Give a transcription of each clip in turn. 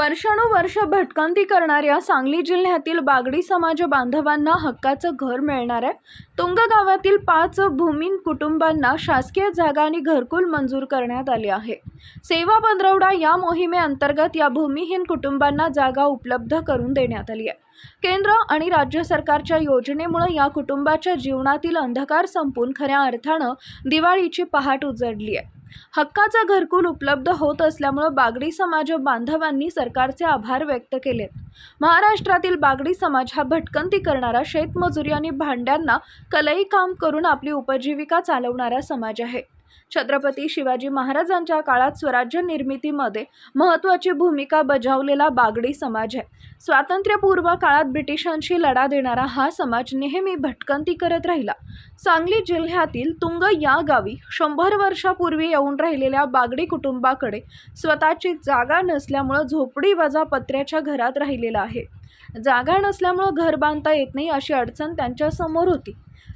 वर्षानुवर्ष भटकंती करणाऱ्या सांगली जिल्ह्यातील बागडी समाज बांधवांना हक्काचं घर मिळणार आहे. तुंग गावातील पाच भूमीन कुटुंबांना शासकीय जागा आणि घरकुल मंजूर करण्यात आले आहे. सेवा पंधरवडा या मोहिमेअंतर्गत या भूमिहीन कुटुंबांना जागा उपलब्ध करून देण्यात आली आहे. केंद्र आणि राज्य सरकारच्या योजनेमुळे या कुटुंबाच्या जीवनातील अंधकार संपून खऱ्या अर्थानं दिवाळीची पहाट उजडली आहे. हक्काचा घरकुल उपलब्ध होत असल्यामुळं बागडी समाज बांधवांनी सरकारचे आभार व्यक्त केलेत. महाराष्ट्रातील बागडी समाज हा भटकंती करणारा शेतमजुरी आणि भांड्यांना कलई काम करून आपली उपजीविका चालवणारा समाज आहे. छत्रपती शिवाजी महाराजांच्या काळात स्वराज्य निर्मितीमध्ये महत्त्वाची भूमिका बजावलेला बागडी समाज आहे. स्वातंत्र्यपूर्व काळात ब्रिटिशांशी लढा देणारा हा समाज नेहमी भटकंती करत राहिला. सांगली जिल्ह्यातील तुंग या गावी शंभर वर्षापूर्वी येऊन राहिलेल्या बागडी कुटुंबाकडे स्वतःची जागा नसल्यामुळं झोपडी वजा पत्र्याच्या घरात राहिलेला आहे. जागा नसल्यामुळं घर बांधता येत नाही अशी अडचण त्यांच्यासमोर होती.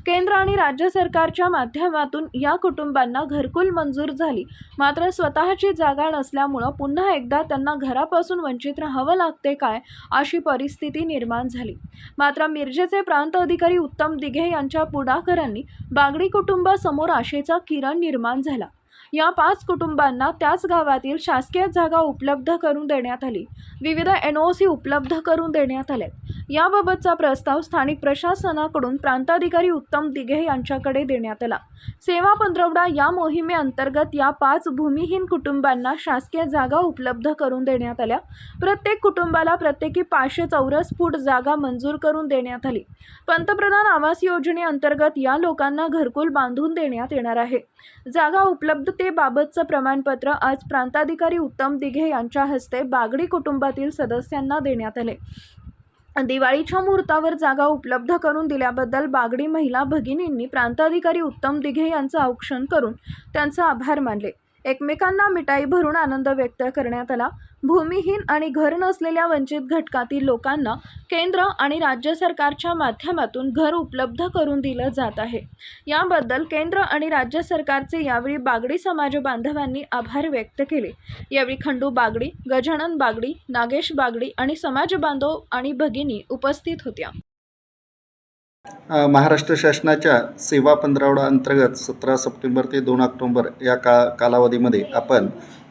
केंद्र आणि राज्य सरकारच्या माध्यमातून या कुटुंबांना घरकुल मंजूर झाली. मात्र स्वतःची जागा नसल्यामुळं पुन्हा एकदा त्यांना घरापासून वंचित राहावं लागते काय अशी परिस्थिती निर्माण झाली. मात्र मिरजेचे प्रांत अधिकारी उत्तम दिघे यांच्या पुढाकारांनी बागडी कुटुंबासमोर आशेचा किरण निर्माण झाला. या पाच कुटुंबांना त्याच गावातील शासकीय जागा उपलब्ध करून देण्यात आली. विविध एन ओ सी उपलब्ध करून देण्यात आले याबाबतचा प्रस्ताव स्थानिक प्रशासनाकडून प्रांताधिकारी उत्तम दिघे यांच्याकडे देण्यात आला. सेवा पंधरवडा या मोहिमेअंतर्गत या पाच भूमिहीन कुटुंबांना शासकीय जागा उपलब्ध करून देण्यात आल्या. प्रत्येक कुटुंबाला प्रत्येकी पाचशे चौरस फूट जागा मंजूर करून देण्यात आली. पंतप्रधान आवास योजनेअंतर्गत या लोकांना घरकुल बांधून देण्यात येणार आहे. जागा उपलब्धतेबाबतचं प्रमाणपत्र आज प्रांताधिकारी उत्तम दिघे यांच्या हस्ते बागडी कुटुंबातील सदस्यांना देण्यात आले. दिवाळीच्या मुहूर्तावर जागा उपलब्ध करून दिल्याबद्दल बागडी महिला भगिनींनी प्रांताधिकारी उत्तम दिघे यांचं औक्षण करून त्यांचे आभार मानले. एकमेकांना मिठाई भरून आनंद व्यक्त करण्यात आला. भूमिहीन आणि घर नसलेल्या वंचित घटकातील लोकांना केंद्र आणि राज्य सरकारच्या माध्यमातून घर उपलब्ध करून दिलं जात आहे. याबद्दल केंद्र आणि राज्य सरकारचे यावेळी बागडी समाज बांधवांनी आभार व्यक्त केले. यावेळी खंडू बागडी गजानन बागडी नागेश बागडी आणि समाज बांधव आणि भगिनी उपस्थित होत्या. महाराष्ट्र शासनाच्या सेवा पंधरावडा अंतर्गत सतरा सप्टेंबर ते दोन ऑक्टोंबर या का कालावधीमध्ये आपण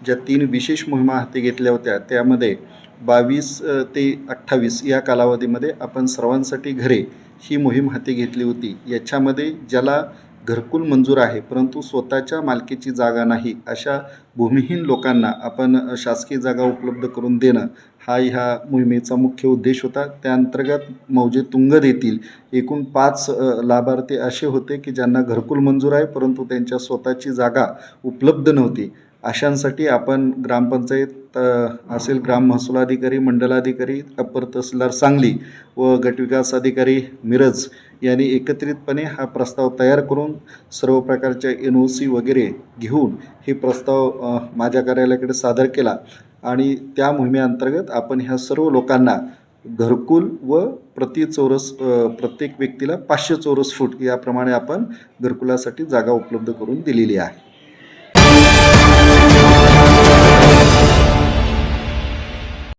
ज्या तीन विशेष मोहिमा हाती घेतल्या होत्या त्यामध्ये बावीस ते अठ्ठावीस या कालावधीमध्ये आपण सर्वांसाठी घरे ही मोहीम हाती घेतली होती. याच्यामध्ये ज्याला घरकुल मंजूर आहे परंतु स्वतःच्या मालकीची जागा नाही अशा भूमिहीन लोकांना आपण शासकीय जागा उपलब्ध करून देणं हा ह्या मोहिमेचा मुख्य उद्देश होता. त्या अंतर्गत मौजे तुंगद येथील एकूण पाच लाभार्थी असे होते की ज्यांना घरकुल मंजूर आहे परंतु त्यांच्या स्वतःची जागा उपलब्ध नव्हती. अशांसाठी आपण ग्रामपंचायत असेल ग्राम महसूल अधिकारी मंडलाधिकारी अप्पर तहसीलदार सांगली व गटविकास अधिकारी मिरज यांनी एकत्रितपणे हा प्रस्ताव तयार करून सर्व प्रकारच्या एन ओ सी वगैरे घेऊन हे प्रस्ताव माझ्या कार्यालयाकडे सादर केला. आणि त्या मोहिमेअंतर्गत आपण ह्या सर्व लोकांना घरकुल व प्रति चौरस प्रत्येक व्यक्तीला पाचशे चौरस फूट याप्रमाणे आपण घरकुलासाठी जागा उपलब्ध करून दिलेली आहे.